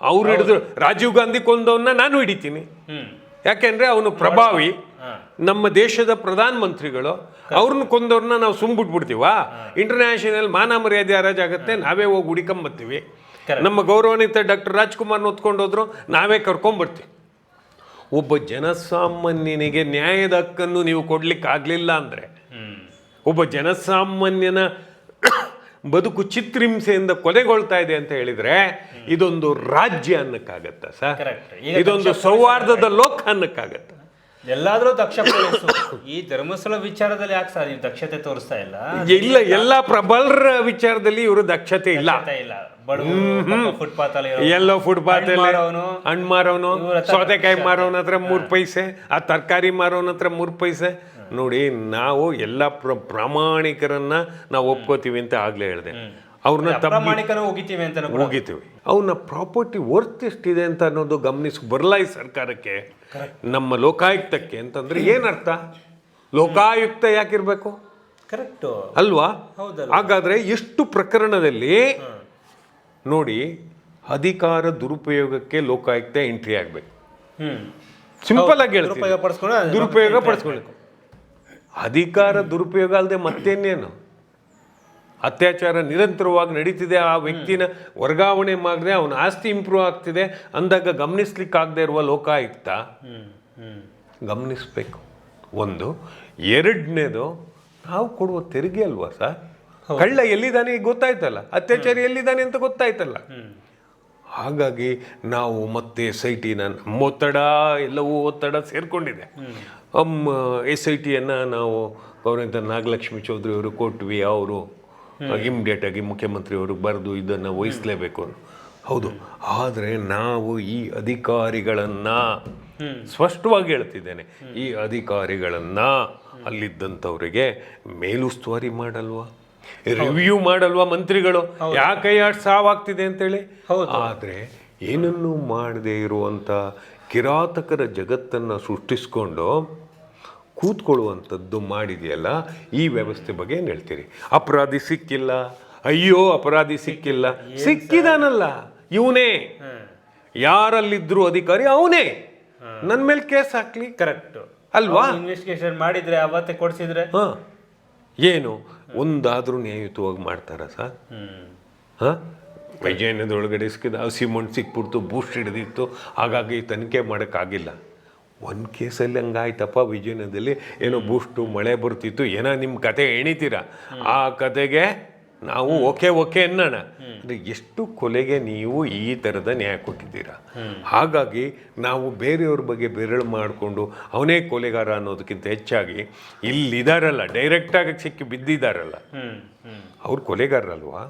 ಅವ್ರು ಹಿಡಿದ್ರು. ರಾಜೀವ್ ಗಾಂಧಿ ಕೊಂದವನ್ನ ನಾನು ಹಿಡಿತೀನಿ. ಯಾಕೆಂದ್ರೆ ಅವನು ಪ್ರಭಾವಿ. ನಮ್ಮ ದೇಶದ ಪ್ರಧಾನ ಮಂತ್ರಿಗಳು. ಅವ್ರನ್ನ ಕೊಂದವ್ರನ್ನ ನಾವು ಸುಮ್ಬಿಟ್ಬಿಡ್ತೀವಾ ಇಂಟರ್ನ್ಯಾಷನಲ್ ಮಾನ ಮರ್ಯಾದೆ ಹರಾಜಾಗತ್ತೆ ನಾವೇ ಹೋಗಿ ಹುಡಿಕೊಂಬತ್ತೀವಿ Correct. ನಮ್ಮ ಗೌರವಾನ್ವಿತ ಡಾಕ್ಟರ್ ರಾಜ್ಕುಮಾರ್ನ ಹೊತ್ಕೊಂಡು ಹೋದ್ರು ನಾವೇ ಕರ್ಕೊಂಬರ್ತೀವಿ ಒಬ್ಬ ಜನಸಾಮಾನ್ಯನಿಗೆ ನ್ಯಾಯದ ಹಕ್ಕನ್ನು ನೀವು ಕೊಡ್ಲಿಕ್ಕೆ ಆಗ್ಲಿಲ್ಲ ಅಂದ್ರೆ ಒಬ್ಬ ಜನಸಾಮಾನ್ಯನ ಬದುಕು ಚಿತ್ರಿಂಸೆಯಿಂದ ಕೊಲೆಗೊಳ್ತಾ ಇದೆ ಅಂತ ಹೇಳಿದ್ರೆ ಇದೊಂದು ರಾಜ್ಯ ಅನ್ನಕ್ಕಾಗತ್ತ ಸರ್. ಇದೊಂದು ಸೌಹಾರ್ದದ ಲೋಕ ಅನ್ನಕ್ಕಾಗತ್ತ? ಎಲ್ಲಾದ್ರೂ ದಕ್ಷ ಈ ಧರ್ಮಸ್ಥಳ ವಿಚಾರದಲ್ಲಿ ಯಾಕೆ ಸರ್ ನೀವು ದಕ್ಷತೆ ತೋರಿಸ್ತಾ ಇಲ್ಲ? ಇಲ್ಲ ಎಲ್ಲ ಪ್ರಬಲರ ವಿಚಾರದಲ್ಲಿ ಇವರು ದಕ್ಷತೆ ಇಲ್ಲ. ಇಲ್ಲ. ಫುಟ್ಪಾತ್. ಎಲ್ಲೋ ಫುಟ್ಪಾತ್ ಹಣ್ಣ್ ಮಾರೋನು, ಸೌತೆಕಾಯಿ. ಮಾರೋನ ಹತ್ರ ಮೂರು ಪೈಸೆ ಆ ತರಕಾರಿ ಮಾರೋನ ಹತ್ರ ಮೂರು ಪೈಸೆ. ನೋಡಿ ನಾವು ಎಲ್ಲ ಪ್ರ ಪ್ರಾಮಾಣಿಕರನ್ನ ನಾವು ಒಪ್ಕೋತೀವಿ ಅಂತ ಆಗ್ಲೇ ಹೇಳಿದೆ. ಅವ್ರನ್ನ ಪ್ರಾಮಾಣಿಕನ ಹೋಗಿತೀವಿ ಅಂತ ಹೋಗಿತೀವಿ ಅವ್ರನ್ನ ಪ್ರಾಪರ್ಟಿ ವರ್ತ್ ಎಷ್ಟಿದೆ ಅಂತ ಅನ್ನೋದು ಗಮನಿಸಿ ಬರಲ್ಲ ಈ ಸರ್ಕಾರಕ್ಕೆ ನಮ್ಮ ಲೋಕಾಯುಕ್ತಕ್ಕೆ ಅಂತಂದ್ರೆ ಏನರ್ಥ ಲೋಕಾಯುಕ್ತ ಯಾಕಿರ್ಬೇಕು? ಕರೆಕ್ಟ್ ಅಲ್ವಾ. ಹಾಗಾದ್ರೆ ಎಷ್ಟು ಪ್ರಕರಣದಲ್ಲಿ ನೋಡಿ ಅಧಿಕಾರ ದುರುಪಯೋಗಕ್ಕೆ ಲೋಕಾಯುಕ್ತ ಎಂಟ್ರಿ ಆಗ್ಬೇಕು. ಸಿಂಪಲ್ ಆಗಿ ದುರುಪಯೋಗ ಪಡಿಸ್ಕೊಳ್ಳಿ ಅಧಿಕಾರ ದುರುಪಯೋಗ ಅಲ್ಲದೆ ಮತ್ತೇನೇನು? ಅತ್ಯಾಚಾರ ನಿರಂತರವಾಗಿ ನಡೀತಿದೆ ಆ ವ್ಯಕ್ತಿನ ವರ್ಗಾವಣೆ ಮಾಡಿದ್ರೆ ಅವನ ಆಸ್ತಿ ಇಂಪ್ರೂವ್ ಆಗ್ತಿದೆ ಅಂದಾಗ ಗಮನಿಸ್ಲಿಕ್ಕಾಗದೇ ಇರುವ ಲೋಕಾಯುಕ್ತ ಗಮನಿಸ್ಬೇಕು. ಒಂದು ಎರಡನೇದು ನಾವು ಕೊಡುವ ತೆರಿಗೆ ಅಲ್ವಾ ಸರ್? ಕಳ್ಳ ಎಲ್ಲಿದ್ದಾನೆ ಗೊತ್ತಾಯ್ತಲ್ಲ? ಅತ್ಯಾಚಾರಿ ಎಲ್ಲಿದ್ದಾನೆ ಅಂತ ಗೊತ್ತಾಯ್ತಲ್ಲ? ಹಾಗಾಗಿ ನಾವು ಮತ್ತೆ ಸೈಟಿನ ನಮ್ಮ ಒತ್ತಡ ಎಲ್ಲವೂ ಒತ್ತಡ ಸೇರಿಕೊಂಡಿದೆ. ಎಸ್ ಐ ಟಿಯನ್ನು ನಾವು ಗೌರವಿತ ನಾಗಲಕ್ಷ್ಮಿ ಚೌಧರಿ ಅವರು ಕೊಟ್ವಿ ಅವರು ಇಮ್ಡಿಯೇಟಾಗಿ ಮುಖ್ಯಮಂತ್ರಿಯವರು ಬರೆದು ಇದನ್ನು ವಹಿಸಲೇಬೇಕು ಹೌದು. ಆದರೆ ನಾವು ಈ ಅಧಿಕಾರಿಗಳನ್ನು ಸ್ಪಷ್ಟವಾಗಿ ಹೇಳ್ತಿದ್ದೇನೆ. ಈ ಅಧಿಕಾರಿಗಳನ್ನು ಅಲ್ಲಿದ್ದಂಥವರಿಗೆ ಮೇಲುಸ್ತುವಾರಿ ಮಾಡಲ್ವಾ? ರಿವ್ಯೂ ಮಾಡಲ್ವಾ ಮಂತ್ರಿಗಳು? ಯಾಕೆ ಅಷ್ಟು ಸಾವಾಗ್ತಿದೆ ಅಂತೇಳಿ? ಆದರೆ ಏನನ್ನೂ ಮಾಡದೇ ಇರುವಂಥ ಕಿರಾತಕರ ಜಗತ್ತನ್ನು ಸೃಷ್ಟಿಸ್ಕೊಂಡು ಕೂತ್ಕೊಳ್ಳುವಂಥದ್ದು ಮಾಡಿದೆಯಲ್ಲ ಈ ವ್ಯವಸ್ಥೆ ಬಗ್ಗೆ ಏನು ಹೇಳ್ತೀರಿ? ಅಪರಾಧಿ ಸಿಕ್ಕಿಲ್ಲ. ಅಯ್ಯೋ ಅಪರಾಧಿ ಸಿಕ್ಕಿಲ್ಲ. ಸಿಕ್ಕಿದಾನಲ್ಲ ಇವನೇ. ಯಾರಲ್ಲಿದ್ರು ಅಧಿಕಾರಿ ಅವನೇ. ನನ್ನ ಮೇಲೆ ಕೇಸ್ ಹಾಕ್ಲಿ. ಕರೆಕ್ಟ್ ಅಲ್ವಾ? ಇನ್ವೆಸ್ಟಿಗೇಷನ್ ಮಾಡಿದ್ರೆ ಅವತ್ತೇ ಕೊಡಿಸಿದ್ರೆ? ಹಾಂ. ಏನು? ಒಂದಾದರೂ ನ್ಯಾಯಯುತವಾಗಿ ಮಾಡ್ತಾರ ಸರ್? ಹಾಂ? ವೈಜಯನದೊಳಗಡೆ ಸಿಕ್ಕಿದ ಹಸಿ ಮಣ್ಣು ಸಿಕ್ಬಿಡ್ತು ಬೂಸ್ಟ್ ಹಿಡಿದಿತ್ತು. ಹಾಗಾಗಿ ತನಿಖೆ ಮಾಡೋಕ್ಕಾಗಿಲ್ಲ. ಒಂದು ಕೇಸಲ್ಲಿ ಹಂಗಾಯ್ತಪ್ಪ ವಿಜಯನದಲ್ಲಿ. ಏನೋ ಬೂಸ್ಟು ಮಳೆ ಬರ್ತಿತ್ತು. ಏನೋ ನಿಮ್ಮ ಕತೆ ಎಣಿತೀರ? ಆ ಕತೆಗೆ ನಾವು ಓಕೆ ಓಕೆ ಅನ್ನೋಣ. ಅಂದರೆ ಎಷ್ಟು ಕೊಲೆಗೆ ನೀವು ಈ ಥರದ ನ್ಯಾಯ ಕೊಟ್ಟಿದ್ದೀರಾ? ಹಾಗಾಗಿ ನಾವು ಬೇರೆಯವ್ರ ಬಗ್ಗೆ ಬೆರಳು ಮಾಡಿಕೊಂಡು ಅವನೇ ಕೊಲೆಗಾರ ಅನ್ನೋದಕ್ಕಿಂತ ಹೆಚ್ಚಾಗಿ ಇಲ್ಲಿದಾರಲ್ಲ ಡೈರೆಕ್ಟಾಗಿ ಸಿಕ್ಕಿ ಬಿದ್ದಿದ್ದಾರಲ್ಲ ಅವ್ರು ಕೊಲೆಗಾರರಲ್ವಾ?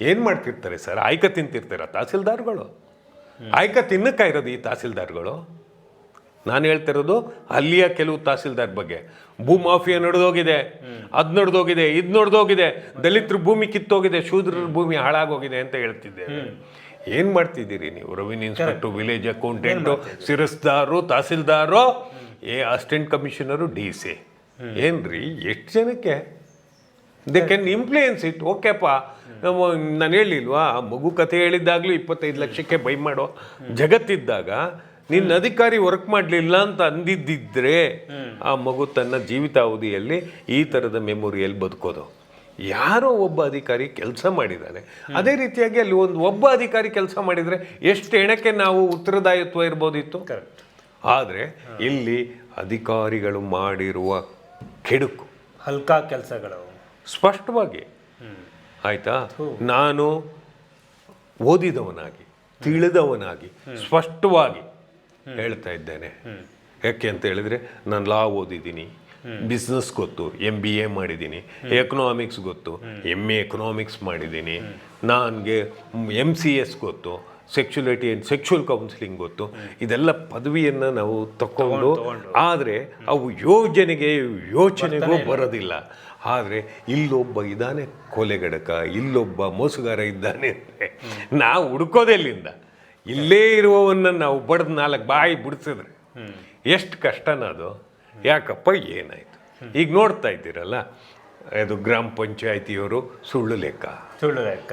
ಏನು ಮಾಡ್ತಿರ್ತಾರೆ ಸರ್? ಆಯ್ಕ ತಿಂತಿರ್ತಾರ ತಹಸೀಲ್ದಾರ್ಗಳು? ಆಯ್ಕ ತಿನ್ನಕ್ಕ ಇರೋದು ಈ ತಹಸೀಲ್ದಾರ್ಗಳು? ನಾನು ಹೇಳ್ತಿರೋದು ಅಲ್ಲಿಯ ಕೆಲವು ತಹಸೀಲ್ದಾರ್ ಬಗ್ಗೆ. ಭೂ ಮಾಫಿಯಾ ನಡೆದೋಗಿದೆ. ಅದು ನಡೆದೋಗಿದೆ ಇದು ನಡೆದೋಗಿದೆ. ದಲಿತರ ಭೂಮಿ ಕಿತ್ತೋಗಿದೆ ಶೂದ್ರರ ಭೂಮಿ ಹಾಳಾಗೋಗಿದೆ ಅಂತ ಹೇಳ್ತಿದ್ದೆ ಏನ್ ಮಾಡ್ತಿದ್ದೀರಿ ನೀವು? ರೆವಿನ್ಯೂ ಇನ್ಸ್ಪೆಕ್ಟರ್ ವಿಲೇಜ್ ಅಕೌಂಟೆಂಟು ಸಿರಸ್ದಾರು tahsildar A assistant commissioner D C. ಏನ್ರಿ? ಎಷ್ಟು ಜನಕ್ಕೆ? ದೇ ಕೆನ್ ಇನ್ಫ್ಲೂಯೆನ್ಸ್ ಇಟ್ ಓಕೆಪ್ಪ ನಾನು ಹೇಳಿಲ್ವಾ? ಆ ಮಗು ಕಥೆ ಹೇಳಿದ್ದಾಗಲೂ ಇಪ್ಪತ್ತೈದು ಲಕ್ಷಕ್ಕೆ ಬೈ ಮಾಡೋ ಜಗತ್ತಿದ್ದಾಗ ನಿನ್ನ ಅಧಿಕಾರಿ ವರ್ಕ್ ಮಾಡಲಿಲ್ಲ ಅಂತ ಅಂದಿದ್ದಿದ್ರೆ ಆ ಮಗು ತನ್ನ ಜೀವಿತಾವಧಿಯಲ್ಲಿ ಈ ಥರದ ಮೆಮೊರಿಯಲ್ಲಿ ಬದುಕೋದು. ಯಾರೋ ಒಬ್ಬ ಅಧಿಕಾರಿ ಕೆಲಸ ಮಾಡಿದ್ದಾನೆ ಅದೇ ರೀತಿಯಾಗಿ ಅಲ್ಲಿ ಒಂದು ಒಬ್ಬ ಅಧಿಕಾರಿ ಕೆಲಸ ಮಾಡಿದರೆ ಎಷ್ಟು ಹೆಣಕ್ಕೆ ನಾವು ಉತ್ತರದಾಯಿತ್ವ ಇರ್ಬೋದಿತ್ತು? ಕರೆಕ್ಟ್ ಆದರೆ ಇಲ್ಲಿ ಅಧಿಕಾರಿಗಳು ಮಾಡಿರುವ ಕೆಡುಕು. ಹಲ್ಕಾ ಕೆಲಸಗಳು. ಸ್ಪಷ್ಟವಾಗಿ. ಆಯಿತಾ? ನಾನು ಓದಿದವನಾಗಿ ತಿಳಿದವನಾಗಿ ಸ್ಪಷ್ಟವಾಗಿ ಹೇಳ್ತಾ ಇದ್ದೇನೆ. ಯಾಕೆ ಅಂತ ಹೇಳಿದ್ರೆ ನಾನು ಲಾ ಓದಿದ್ದೀನಿ ಬಿಸ್ನೆಸ್ ಗೊತ್ತು ಎಂ ಬಿ ಎ ಮಾಡಿದ್ದೀನಿ ಎಕನಾಮಿಕ್ಸ್ ಗೊತ್ತು ಎಂ ಎ ಎಕನಾಮಿಕ್ಸ್ ಮಾಡಿದ್ದೀನಿ ನನಗೆ ಎಂ ಸಿ ಎಸ್ ಗೊತ್ತು ಸೆಕ್ಚುಲಿಟಿ ಆ್ಯಂಡ್ ಸೆಕ್ಷುವಲ್ ಕೌನ್ಸಿಲಿಂಗ್ ಗೊತ್ತು. ಇದೆಲ್ಲ ಪದವಿಯನ್ನು ನಾವು ತಗೊಂಡು ಆದರೆ ಅವು ಯೋಜನೆಗೆ ಯೋಚನೆಗೂ ಬರೋದಿಲ್ಲ. ಆದರೆ ಇಲ್ಲೊಬ್ಬ ಇದ್ದಾನೆ ಕೊಲೆಗಡಕ ಇಲ್ಲೊಬ್ಬ ಮೋಸಗಾರ ಇದ್ದಾನೆ ಅಂದರೆ ನಾವು ಹುಡ್ಕೋದೆಲ್ಲಿಂದ ಇಲ್ಲೇ ಇರುವವನ್ನ ನಾವು ಬಡ್ದು ನಾಲ್ಕು ಬಾಯಿ ಬಿಡಿಸಿದ್ರೆ ಎಷ್ಟು ಕಷ್ಟನ ಅದು? ಯಾಕಪ್ಪ ಏನಾಯಿತು? ಈಗ ನೋಡ್ತಾ ಇದ್ದೀರಲ್ಲ ಅದು ಗ್ರಾಮ ಪಂಚಾಯತಿಯವರು ಸುಳ್ಳು ಲೆಕ್ಕ. ಸುಳ್ಳು ಲೆಕ್ಕ.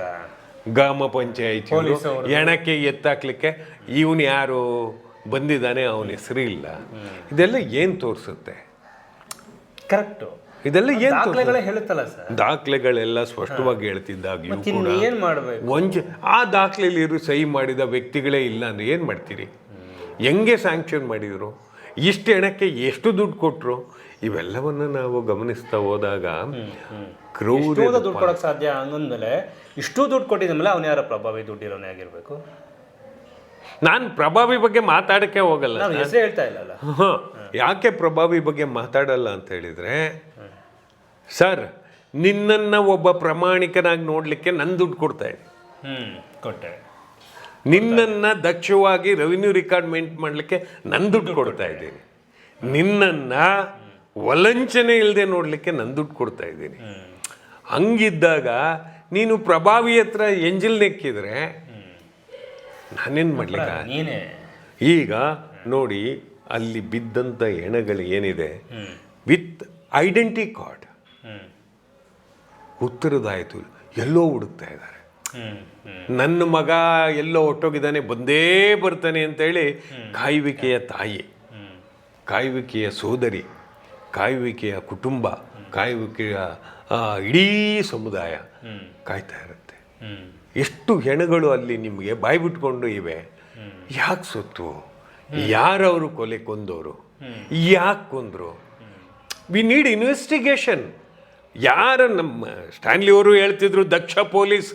ಗ್ರಾಮ ಪಂಚಾಯತ್. ಎಣಕ್ಕೆ ಎತ್ತಾಕ್ಲಿಕ್ಕೆ ಇವನು ಯಾರು? ಬಂದಿದ್ದಾನೆ ಅವನ ಹೆಸರು ಇಲ್ಲ ಇದೆಲ್ಲ ಏನ್ ತೋರಿಸುತ್ತೆ? ಕರೆಕ್ಟ್ ಇದೆಲ್ಲ ಏನು ಹೇಳುತ್ತಲ್ಲ ಸರ್. ದಾಖಲೆಗಳೆಲ್ಲ ಸ್ಪಷ್ಟವಾಗಿ ಹೇಳ್ತಿದ್ದಾಗ್ಯೂ ಕೂಡ ಆ ದಾಖಲೆಯಲ್ಲಿ ಇರೋ ಸಹಿ ಮಾಡಿದ ವ್ಯಕ್ತಿಗಳೇ ಇಲ್ಲ ಅಂದ್ರೆ ಏನು ಮಾಡ್ತೀರಿ? ಹೆಂಗೆ ಸ್ಯಾಂಕ್ಷನ್ ಮಾಡಿದ್ರು? ಇಷ್ಟು ಹೆಣಕ್ಕೆ ಎಷ್ಟು ದುಡ್ಡು ಕೊಟ್ಟರು ಇವೆಲ್ಲವನ್ನು ನಾವು ಗಮನಿಸ್ತಾ ಹೋದಾಗ ಕ್ರೌರ್ಯ ದುಡ್ಡು ಕೊಡೋಕೆ ಸಾಧ್ಯ ಅನ್ನೋದ್ಮೇಲೆ ಇಷ್ಟು ದುಡ್ಡು ಕೊಟ್ಟಿದ ಮೇಲೆ ಅವನ ಯಾರ ಪ್ರಭಾವಿ ದುಡ್ಡಿರೋನೇ ಆಗಿರಬೇಕು? ನಾನು ಪ್ರಭಾವಿ ಬಗ್ಗೆ ಮಾತಾಡಕ್ಕೆ ಹೋಗಲ್ಲ. ಹೆಸರು ಹೇಳ್ತಾ ಇಲ್ಲಲ್ಲ. ಹ, ಯಾಕೆ ಪ್ರಭಾವಿ ಬಗ್ಗೆ ಮಾತಾಡಲ್ಲ ಅಂತ ಹೇಳಿದ್ರೆ ಸರ್ ನಿನ್ನನ್ನು ಒಬ್ಬ ಪ್ರಾಮಾಣಿಕನಾಗಿ ನೋಡಲಿಕ್ಕೆ ನನ್ನ ದುಡ್ಡು ಕೊಡ್ತಾ ಹ್ಮ್ ಕೊಟ್ಟೆ. ನಿನ್ನನ್ನು ದಕ್ಷವಾಗಿ ರೆವಿನ್ಯೂ ರೆಕಾರ್ಡ್ ಮೇಂಟ್ ಮಾಡಲಿಕ್ಕೆ ನನ್ನ ದುಡ್ಡು ಕೊಡ್ತಾ ಇದ್ದೀನಿ. ನಿನ್ನನ್ನು ವಲಂಚನೆ ಇಲ್ಲದೆ ನೋಡಲಿಕ್ಕೆ ನನ್ನ ದುಡ್ಡು ಕೊಡ್ತಾ ಇದ್ದೀನಿ. ಹಂಗಿದ್ದಾಗ ನೀನು ಪ್ರಭಾವಿ ಹತ್ರ ಎಂಜಿಲ್ ನೆಕ್ಕಿದ್ರೆ ನಾನೇನು ಮಾಡ್ಲಿಕ್ಕ ಈಗ ನೋಡಿ ಅಲ್ಲಿ ಬಿದ್ದಂಥ ಹೆಣಗಳು ಏನಿದೆ? With identity card. ಉತ್ತರದಾಯಿತು ಎಲ್ಲೋ ಹುಡುಕ್ತಾ ಇದ್ದಾರೆ. ನನ್ನ ಮಗ ಎಲ್ಲೋ ಹೊಟ್ಟೋಗಿದ್ದಾನೆ, ಬಂದೇ ಬರ್ತಾನೆ ಅಂತೇಳಿ ಕಾಯುವಿಕೆಯ ತಾಯಿ, ಕಾಯುವಿಕೆಯ ಸೋದರಿ, ಕಾಯುವಿಕೆಯ ಕುಟುಂಬ, ಕಾಯುವಿಕೆಯ ಇಡೀ ಸಮುದಾಯ ಕಾಯ್ತಾ ಇರುತ್ತೆ. ಎಷ್ಟು ಹೆಣಗಳು ಅಲ್ಲಿ ನಿಮಗೆ ಬಾಯಿ ಬಿಟ್ಕೊಂಡು ಇವೆ. ಯಾಕೆ ಸೊತ್ತು? ಯಾರವರು ಕೊಲೆ ಕೊಂದವರು ಯಾಕೆ ಕೊಂದರು? ವಿ ನೀಡ್ ಇನ್ವೆಸ್ಟಿಗೇಷನ್ ಯಾರ ನಮ್ಮ ಸ್ಟ್ಯಾನ್ಲಿ ಅವರು ಹೇಳ್ತಿದ್ರು ದಕ್ಷ ಪೊಲೀಸ್